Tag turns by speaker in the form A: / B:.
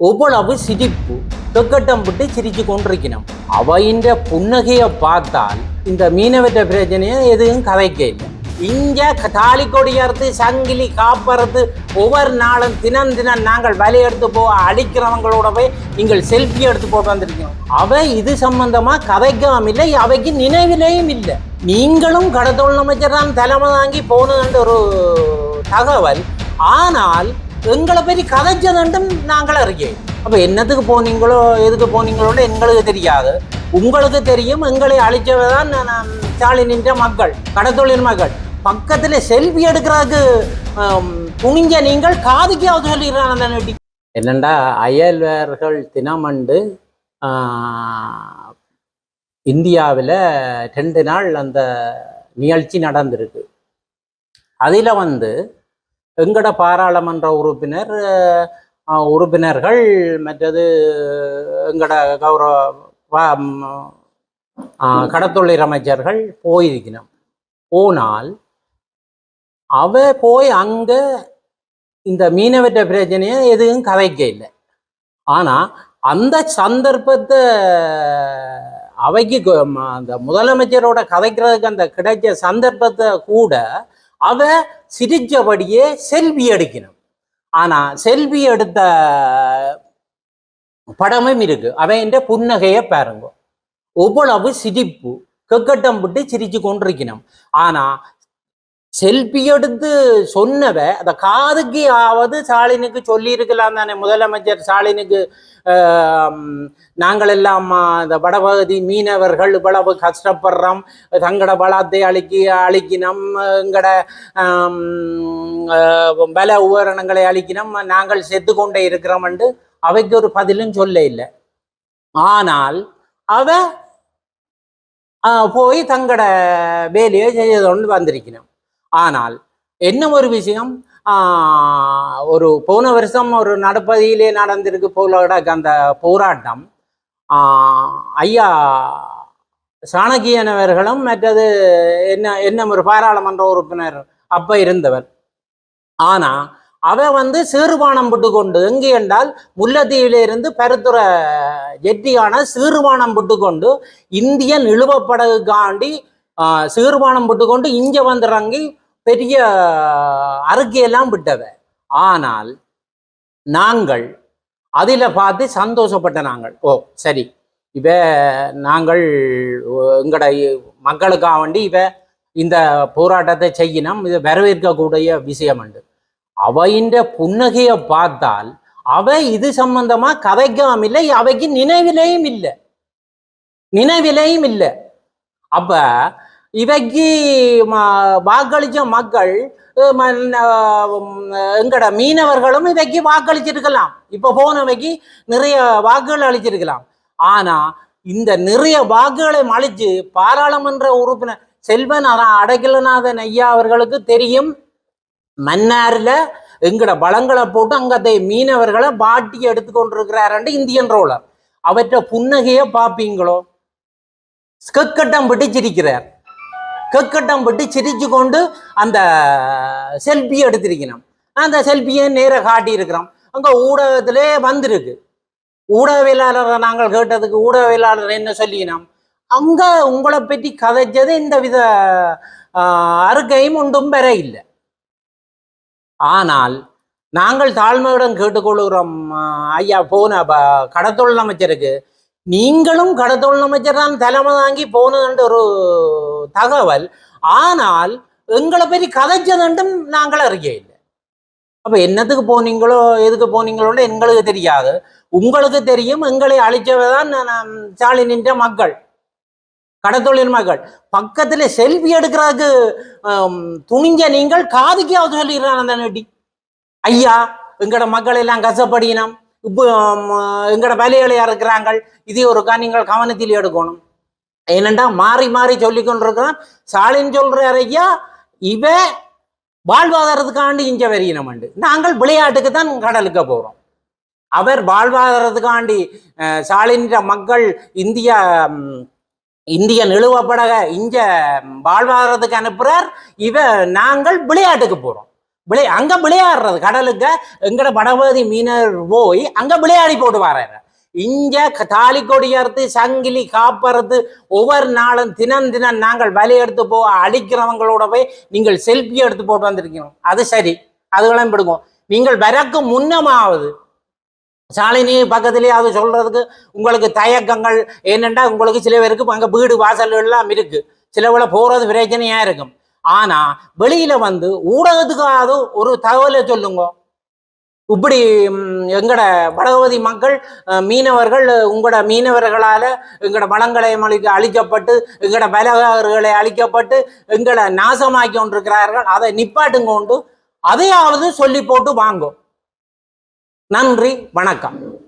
A: ஒவ்வளவு சிரிப்பு தொக்கட்டம் விட்டு சிரிச்சு கொண்டிருக்கணும் அவையின்ற புன்னகையை பார்த்தால் இந்த மீனவற்ற பிரச்சனையை எதுவும் கதைக்க இல்லை. இங்க தாலி கொடியறது சங்கிலி காப்பறது ஒவ்வொரு நாளும் தினம் தினம் நாங்கள் வலி எடுத்து போ அடிக்கிறவங்களோட நீங்கள் செல்ஃபி எடுத்து போட்டு வந்திருக்கோம் அவை இது சம்பந்தமா கதைக்காம இல்லை அவைக்கு நினைவிலையும் இல்லை. நீங்களும் கடத்தொழில் அமைச்சர் தான் தலைமை தாங்கி போனதுன்ற ஒரு தகவல். ஆனால் எங்களை பற்றி கதைச்சதுண்டும் நாங்கள் அறியேன் அப்போ என்னத்துக்கு போனீங்களோ எதுக்கு போனீங்களோட எங்களுக்கு தெரியாது. உங்களுக்கு தெரியும் எங்களை அழிச்சவை தான் ஸ்டாலினின்ற மக்கள் கடத்தொழில் மக்கள். பக்கத்தில் செல்ஃபி எடுக்கிறதுக்கு துணிஞ்ச நீங்கள் காதுக்காவது சொல்லிடுறான் அந்த நட்டி. என்னண்டா அயல்வர்கள் தினமண்டு இந்தியாவில் ரெண்டு நாள் அந்த நிகழ்ச்சி நடந்திருக்கு. அதில் வந்து எங்கட பாராளுமன்ற உறுப்பினர் உறுப்பினர்கள் மற்றது எங்கட கௌரவ கடத்தொழில் அமைச்சர்கள் போயிருக்கணும். போனால் அவ போய் அங்க இந்த மீனவற்ற பிரச்சனையை எதுவும் கதைக்க இல்லை ஆனா அந்த சந்தர்ப்பத்தை அவைக்கு அந்த முதலமைச்சரோட கதைக்கிறதுக்கு அந்த கிடைச்ச சந்தர்ப்பத்தை கூட அவ சிரிச்சபடியே செல்வி எடுக்கணும். ஆனா செல்வி எடுத்த படமும் இருக்கு. அவன் புன்னகையை பாருங்க. எவ்வளவு சிரிப்பு கக்கட்டம் விட்டு சிரிச்சு கொண்டிருக்கணும். ஆனா செல்பி எடுத்து சொன்னவ அந்த காதுக்கு ஆவது ஸ்டாலினுக்கு சொல்லியிருக்கலாம் தானே. முதலமைச்சர் ஸ்டாலினுக்கு நாங்கள் எல்லாம் இந்த வடபகுதி மீனவர்கள் இவ்வளவு கஷ்டப்படுறோம். தங்கட பலத்தை அழிக்கி அழிக்கணும் எங்கட பல உபகரணங்களை அழிக்கினோம் நாங்கள் செத்து கொண்டே இருக்கிறோம் என்று அவைக்கு ஒரு பதிலும் சொல்ல இல்லை. ஆனால் அவ போய் தங்கட வேலையை செய்யதொண்டு வந்திருக்கணும் ஆனால் என்ன ஒரு விஷயம்? ஒரு போன வருஷம் ஒரு நடப்பதியிலே நடந்திருக்கு போல அந்த போராட்டம். ஐயா சாணக்கியனவர்களும் மற்றது என்ன என்ன ஒரு பாராளுமன்ற உறுப்பினர் அப்போ இருந்தவர். ஆனால் அவ வந்து சீர்பானம் போட்டு கொண்டு எங்கே என்றால் முல்லத்தீவிலிருந்து பருத்துற ஜெட்டியான சீர்பானம் போட்டு கொண்டு இந்தியன் நிலுவப்படகுக்காண்டி ஆஹ், சீர்பானம் விட்டு கொண்டு இங்க வந்துறங்கி பெரிய அருகையெல்லாம் விட்டவ ஆனால் நாங்கள் அதில் பார்த்து சந்தோஷப்பட்ட நாங்கள். ஓ சரி. இவ நாங்கள் எங்கட மக்களுக்காக வேண்டி இவ இந்த போராட்டத்தை செய்யணும் இது வரவேற்கக்கூடிய விஷயம் உண்டு. அவையின்ற புன்னகையை பார்த்தால் அவ இது சம்பந்தமா கதைக்காம இல்லை அவைக்கு நினைவிலையும் இல்லை. நினைவிலையும் இல்லை. அப்ப இவைக்கு வாக்களிச்ச மக்கள் எங்கட மீனவர்களும் இவைக்கு வாக்களிச்சிருக்கலாம். இப்போ போனவைக்கு நிறைய வாக்குகள் அளிச்சிருக்கலாம். ஆனா இந்த நிறைய வாக்குகளை அளிச்சு பாராளுமன்ற உறுப்பினர் செல்வன் அதான் அடகிலநாதன் ஐயா அவர்களுக்கு தெரியும். மன்னாரில் எங்கட பலங்களை போட்டு அங்கத்தை மீனவர்களை பாட்டி எடுத்துக்கொண்டிருக்கிறாரு இந்தியன் ரோலர். அவற்றை புன்னகையை பார்ப்பீங்களோ கக்கட்டம் பிடிச்சிருக்கிறார். கக்கட்டம் பட்டு சிரிச்சு கொண்டு அந்த செல்ஃபி எடுத்திருக்கணும். அந்த செல்ஃபியை நேராக காட்டியிருக்கிறோம். அங்க ஊடகத்திலே வந்திருக்கு. ஊடகவியலாளரை நாங்கள் கேட்டதுக்கு ஊடகவியலாளர் என்ன சொல்லினோம் அங்க உங்களை பற்றி கதைச்சது இந்த வித அறுக்கையும் அறிக்கையும் பெற இல்லை. ஆனால் நாங்கள் தாழ்மையுடன் கேட்டுக்கொள்கிறோம் ஐயா போன ப- கடத்தொழில் அமைச்சருக்கு. நீங்களும் கடத்தொழில் அமைச்சர் தான் தலைமை தாங்கி போனதுன்ற ஒரு தகவல் ஆனால் எங்களை பற்றி கதைச்சதுண்டும் நாங்கள் அறிய இல்லை. அப்போ என்னத்துக்கு போனீங்களோ எதுக்கு போனீங்களோட எங்களுக்கு தெரியாது. உங்களுக்கு தெரியும் எங்களை அழிச்சவதான் நான் ஸ்டாலினின்ற மக்கள் கடத்தொழில் மக்கள் பக்கத்துல செல்ஃபி எடுக்கிறதுக்கு துணிஞ்ச நீங்கள் காதுக்காவது சொல்லிடுறான் அந்த நட்டி. ஐயா எங்களோட மக்கள் எல்லாம் கஷ்டப்படினோம் இப்போ எங்களோட எங்கட வேலைகளை இருக்கிறாங்க இதே ஒருக்கா நீங்கள் கவனத்தில் எடுக்கணும். ஏனண்டா மாறி மாறி சொல்லிக்கொண்டிருக்கிறான்? ஸ்டாலின் சொல்றார் ஐயா இவ வாழ்வாதாரத்துக்காண்டி இங்க வரையினமண்டு நாங்கள் விளையாட்டுக்கு தான் கடலுக்கு போறோம். அவர் வாழ்வாதாரத்துக்காண்டி ஸ்டாலின்ற ஸ்டாலின் மக்கள் இந்திய இந்திய நிலுவப்படக இங்க வாழ்வாதாரத்துக்கு அனுப்புறார். இவ நாங்கள் விளையாட்டுக்கு போறோம். விளை அங்க விளையாடுறது கடலுக்கு. எங்கட படபதி மீனர் போய் அங்க விளையாடி போட்டு வர்றாரு இங்க க- தாலி கொடி அறுத்து சங்கிலி காப்பறது ஒவ்வொரு நாளும் தினம் தினம் நாங்கள் வலை எடுத்து போ அடிக்கிறவங்களோட போய் நீங்கள் செல்ஃபி எடுத்து போட்டு வந்திருக்கீங்க அது சரி. அதுகளும் பிடிக்கும் நீங்கள் வரக்கு முன்னமாவது சாலினி பக்கத்திலே அது சொல்றதுக்கு உங்களுக்கு தயக்கங்கள் என்னென்னா உங்களுக்கு சில பேருக்கு அங்கே வீடு வாசல் எல்லாம் இருக்கு. சிலவுல போறது பிரச்சனையா இருக்கும். ஆனா வெளியில வந்து ஊடகத்துக்காவது ஒரு தகவலை சொல்லுங்க. இப்படி எங்கட வடகவதி மக்கள் மீனவர்கள் உங்களோட மீனவர்களால எங்கட வளங்களை அழிக்க அழிக்கப்பட்டு எங்களோட பலகாரர்களை அழிக்கப்பட்டு எங்களை நாசமாக்கி கொண்டிருக்கிறார்கள். அதை நிப்பாட்டுங்க கொண்டு அதையாவது சொல்லி போட்டு வாங்கும் நன்றி வணக்கம்.